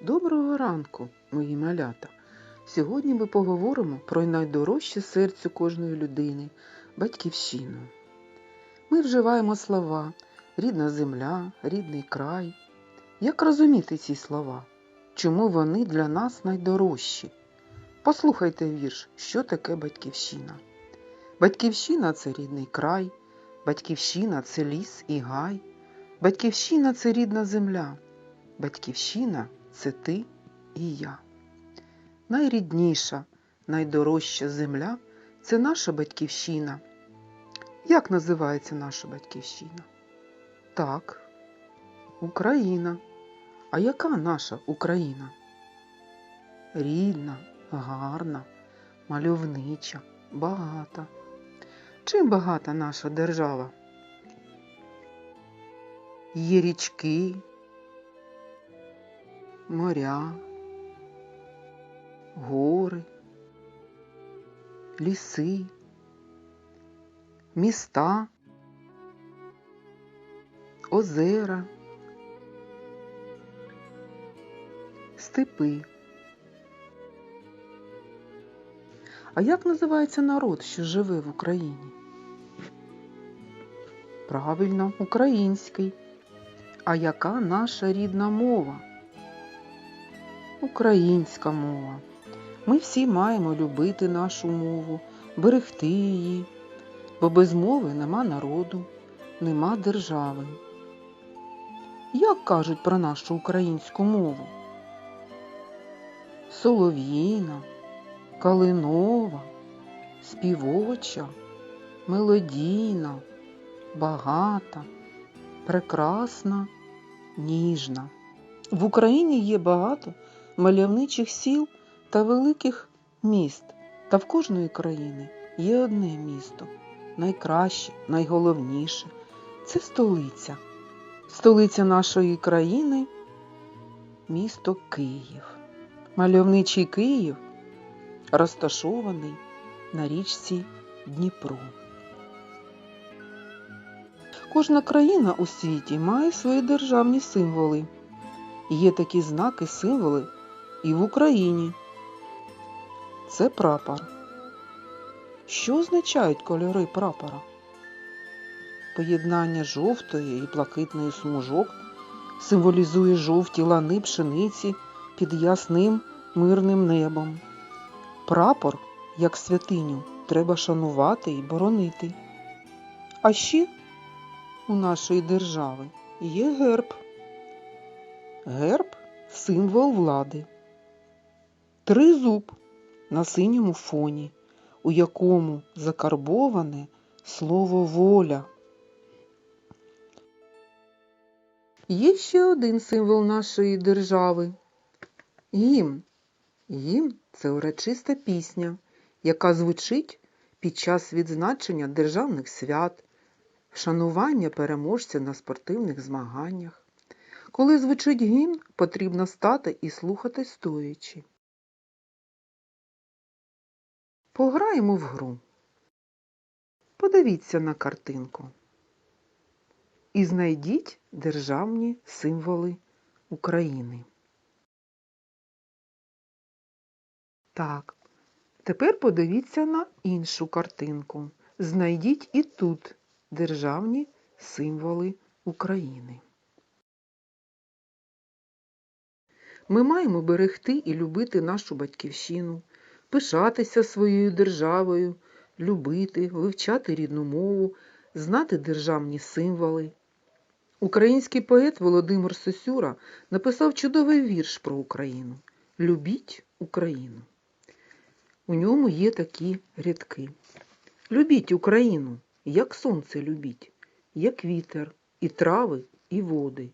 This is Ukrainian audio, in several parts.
Доброго ранку, мої малята. Сьогодні ми поговоримо про найдорожче серцю кожної людини батьківщину. Ми вживаємо слова рідна земля, рідний край. Як розуміти ці слова? Чому вони для нас найдорожчі? Послухайте вірш, що таке батьківщина. Батьківщина це рідний край, батьківщина це ліс і гай, батьківщина це рідна земля, батьківщина це ти і я. Найрідніша, найдорожча земля це наша батьківщина. Як називається наша батьківщина? Так, Україна. А яка наша Україна? Рідна, гарна, мальовнича, багата. Чим багата наша держава? Є річки, моря, гори, ліси, міста, озера, степи. А як називається народ, що живе в Україні? Правильно, український. А яка наша рідна мова? Українська мова. Ми всі маємо любити нашу мову, берегти її, бо без мови нема народу, нема держави. Як кажуть про нашу українську мову? Солов'їна, калинова, співоча, мелодійна, багата, прекрасна, ніжна. В Україні є багато мальовничих сіл та великих міст, та в кожної країни є одне місто найкраще, найголовніше це столиця. Столиця нашої країни місто Київ. Мальовничий Київ розташований на річці Дніпро. Кожна країна у світі має свої державні символи. Є такі знаки, символи і в Україні. Це прапор. Що означають кольори прапора? Поєднання жовтої і блакитної смужок символізує жовті лани пшениці під ясним мирним небом. Прапор, як святиню, треба шанувати і боронити. А ще у нашої держави є герб. Герб символ влади. Тризуб на синьому фоні, у якому закарбоване слово воля. Є ще один символ нашої держави гімн. Гімн це урочиста пісня, яка звучить під час відзначення державних свят, вшанування переможця на спортивних змаганнях. Коли звучить гімн, потрібно стати і слухати стоячи. Пограємо в гру. Подивіться на картинку. І знайдіть державні символи України. Так, тепер подивіться на іншу картинку. Знайдіть і тут державні символи України. Ми маємо берегти і любити нашу батьківщину, пишатися своєю державою, любити, вивчати рідну мову, знати державні символи. Український поет Володимир Сосюра написав чудовий вірш про Україну Любіть Україну. У ньому є такі рядки. Любіть Україну, як сонце любіть, як вітер, і трави, і води,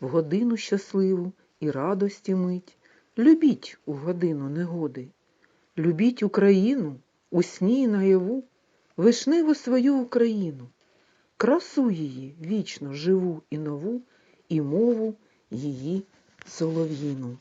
в годину щасливу і радості мить. Любіть у годину негоди. Любіть Україну у сні і наяву, вишниву свою Україну, красу її вічно живу і нову, і мову її солов'їну.